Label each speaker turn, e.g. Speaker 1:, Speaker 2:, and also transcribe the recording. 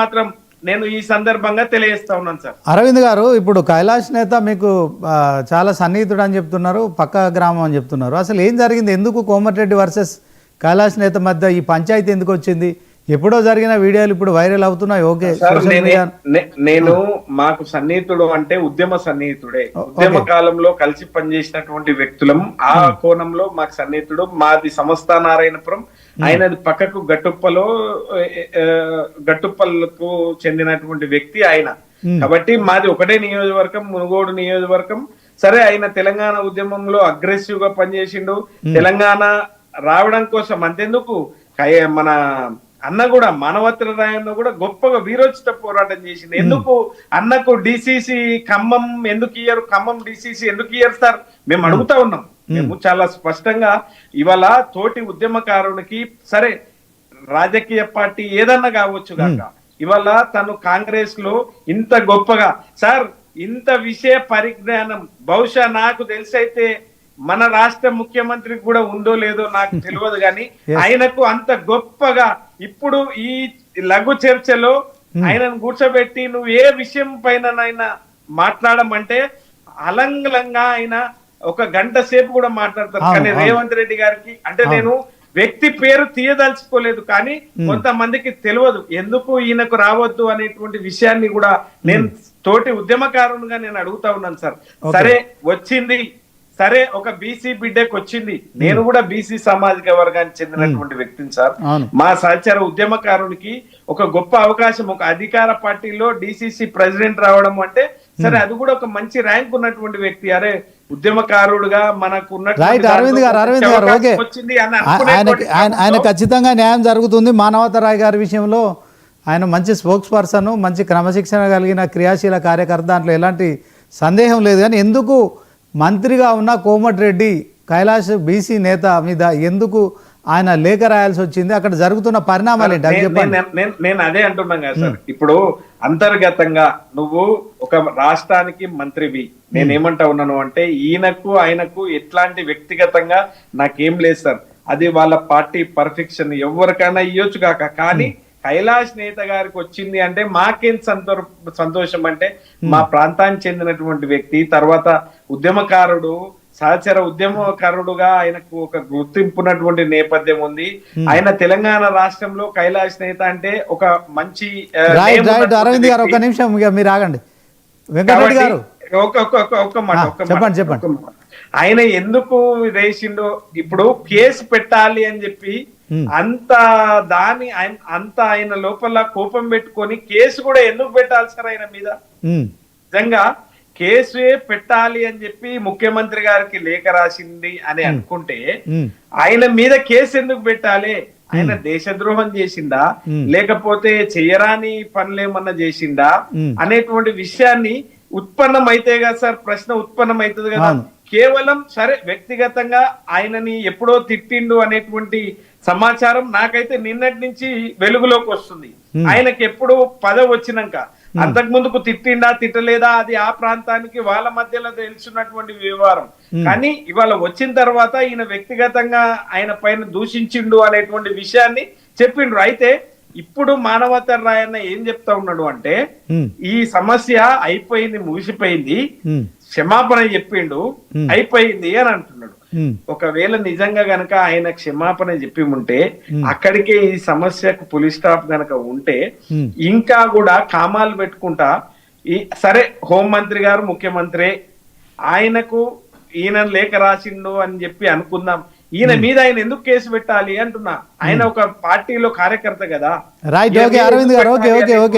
Speaker 1: మాత్రం నేను ఈ సందర్భంగా తెలియజేస్తా ఉన్నాను సార్.
Speaker 2: అరవింద్ గారు ఇప్పుడు కైలాష్ నేత మీకు చాలా సన్నిహితుడు అని చెప్తున్నారు పక్క గ్రామం అని చెప్తున్నారు. అసలు ఏం జరిగింది? ఎందుకు కోమటిరెడ్డి వర్సెస్ కైలాష్ నేత మధ్య ఈ పంచాయతీ ఎందుకు వచ్చింది? ఎప్పుడో జరిగిన వీడియోలు ఇప్పుడు వైరల్ అవుతున్నాయి. ఓకే
Speaker 1: నేనే- మాకు సన్నిహితుడు అంటే ఉద్యమ సన్నిహితుడే. ఉద్యమ కాలంలో కలిసి పనిచేసినటువంటి వ్యక్తులం. ఆ కోణంలో మాకు సన్నిహితుడు. మాది సంస్థ నారాయణపురం. ఆయనది పక్కకు గట్టుప్పలో గట్టుప్పలకు చెందినటువంటి వ్యక్తి ఆయన. కాబట్టి మాది ఒకటే నియోజకవర్గం మునుగోడు నియోజకవర్గం. సరే ఆయన తెలంగాణ ఉద్యమంలో అగ్రెసివ్గా పనిచేసిండు తెలంగాణ రావడం కోసం అంతెందుకు? మన అన్న కూడా మానవత్ర రాయన్న కూడా గొప్పగా వీరోచిత పోరాటం చేసింది. ఎందుకు? అన్నకు డిసిసి ఖమ్మం ఎందుకు ఇయ్యరు? ఖమ్మం డిసిసి ఎందుకు ఇయ్యరు సార్ మేము. అడుగుతా ఉన్నాం. మేము. చాలా స్పష్టంగా ఇవాళ తోటి ఉద్యమకారునికి సరే రాజకీయ పార్టీ ఏదన్నా కావచ్చు కాక ఇవాళ తను కాంగ్రెస్లో ఇంత గొప్పగా సార్ ఇంత విషయ పరిజ్ఞానం బహుశా నాకు తెలిసైతే మన రాష్ట్ర ముఖ్యమంత్రికి కూడా ఉందో లేదో నాకు తెలియదు కానీ ఆయనకు అంత గొప్పగా ఇప్పుడు ఈ లఘు చర్చలో ఆయనను కూర్చోబెట్టి నువ్వు ఏ విషయం పైన మాట్లాడమంటే అలంగలంగా ఆయన ఒక గంట సేపు కూడా మాట్లాడతారు. కానీ. రేవంత్ రెడ్డి గారికి అంటే నేను వ్యక్తి పేరు తీయదలుచుకోలేదు కానీ కొంతమందికి తెలియదు. ఎందుకు ఈయనకు రావద్దు అనేటువంటి విషయాన్ని కూడా నేను తోటి ఉద్యమకారునిగా నేను అడుగుతా ఉన్నాను సార్. సరే వచ్చింది సరే ఒక బీసీ బిడ్డకు వచ్చింది నేను కూడా బీసీ సామాజిక వర్గానికి చెందినటువంటి వ్యక్తిని సార్. మా సహచర ఉద్యమకారునికి ఒక గొప్ప అవకాశం ఒక అధికార పార్టీలో డిసిసి ప్రెసిడెంట్ రావడం అంటే సరే అది కూడా ఒక మంచి ర్యాంక్ ఉన్నటువంటి వ్యక్తి. అరే ఉద్యమకారుడుగా మనకు
Speaker 2: రైట్ అరవింద్ గారు అరవింద్ గారు ఓకే. ఆయన ఖచ్చితంగా న్యాయం జరుగుతుంది. మానవతరాయ్ గారి విషయంలో ఆయన మంచి స్పోక్స్ పర్సన్ మంచి క్రమశిక్షణ కలిగిన క్రియాశీల కార్యకర్త. దాంట్లో ఎలాంటి సందేహం లేదు. కానీ ఎందుకు మంత్రిగా ఉన్న కోమటిరెడ్డి కైలాష్ బీసీ నేత మీద ఎందుకు ఆయన లేఖ రాయాల్సి వచ్చింది? అక్కడ జరుగుతున్న పరిణామాలు ఏంటి?
Speaker 1: నేను- అదే అంటున్నాను కదా సార్. ఇప్పుడు అంతర్గతంగా నువ్వు ఒక రాష్ట్రానికి మంత్రివి. నేను ఏమంటా ఉన్నాను అంటే ఈయనకు ఆయనకు ఎట్లాంటి వ్యక్తిగతంగా నాకేం లేదు సార్. అది వాళ్ళ పార్టీ పర్ఫెక్షన్ ఎవరికైనా ఇవ్వచ్చు కాక. కానీ కైలాష్ నేత గారికి వచ్చింది అంటే మాకేం సంతో సంతోషం అంటే మా ప్రాంతానికి చెందినటువంటి వ్యక్తి తర్వాత ఉద్యమకారుడు సహచర ఉద్యమకారుడుగా ఆయనకు ఒక గుర్తింపున్నటువంటి నేపథ్యం ఉంది. ఆయన తెలంగాణ రాష్ట్రంలో కైలాష్ నేత అంటే ఒక మంచి ఉన్నటువంటి
Speaker 2: అరవింద్ గారు. ఒక నిమిషం మీరు ఆగండి. వెంకటరెడ్డి గారు.
Speaker 1: మాట,
Speaker 2: చెప్పండి, చెప్పండి.
Speaker 1: ఆయన ఎందుకు వేసిండో ఇప్పుడు కేసు పెట్టాలి అని చెప్పి అంత దాని ఆయన- అంత ఆయన లోపల కోపం పెట్టుకొని కేసు కూడా ఎందుకు పెట్టాలి సార్ ఆయన మీద?
Speaker 2: ఉమ్,
Speaker 1: నిజంగా కేసే పెట్టాలి అని చెప్పి ముఖ్యమంత్రి గారికి లేఖ రాసింది అని అనుకుంటే
Speaker 2: ఉమ్,
Speaker 1: ఆయన మీద కేసు ఎందుకు పెట్టాలి? ఆయన దేశద్రోహం చేసిందా? లేకపోతే చేయరాని పనులు ఏమన్నా చేసిందా?
Speaker 2: Hmm.
Speaker 1: అనేటువంటి విషయాన్ని ఉత్పన్నం అయితే కదా సార్ ప్రశ్న ఉత్పన్నం అవుతుంది కదా. కేవలం సరే వ్యక్తిగతంగా ఆయనని ఎప్పుడో తిట్టిండు అనేటువంటి సమాచారం నాకైతే నిన్నటి నుంచి వెలుగులోకి వస్తుంది. ఆయనకి ఎప్పుడు పదవి వచ్చినాక. అంతకు ముందుకు తిట్టిండా తిట్టలేదా అది ఆ ప్రాంతానికి వాళ్ళ మధ్యలో తెలుసున్నటువంటి వ్యవహారం. కానీ ఇవాళ వచ్చిన తర్వాత ఈయన వ్యక్తిగతంగా ఆయన పైన దూషించిండు అనేటువంటి విషయాన్ని చెప్పిండ్రు. అయితే ఇప్పుడు మానవతర రాయన్న ఏం చెప్తా ఉన్నాడు అంటే ఈ సమస్య అయిపోయింది ముగిసిపోయింది. క్షమాపణ చెప్పిండు అయిపోయింది అని అంటున్నాడు. ఒకవేళ నిజంగా గనక ఆయన క్షమాపణ చెప్పి ఉంటే అక్కడికే ఈ సమస్యకు పులి స్టాప్ గనక ఉంటే
Speaker 2: Hmm.
Speaker 1: ఇంకా కూడా కామాలు పెట్టుకుంటా ఈ సరే హోంమంత్రి గారు ముఖ్యమంత్రి ఆయనకు ఈయన లేఖ రాసిండు అని చెప్పి అనుకుందాం. ఈయన మీద ఆయన ఎందుకు కేసు పెట్టాలి అంటున్నా. ఆయన ఒక పార్టీలో కార్యకర్త కదా.
Speaker 2: అరవింద్ గారు ఓకే ఓకే ఓకే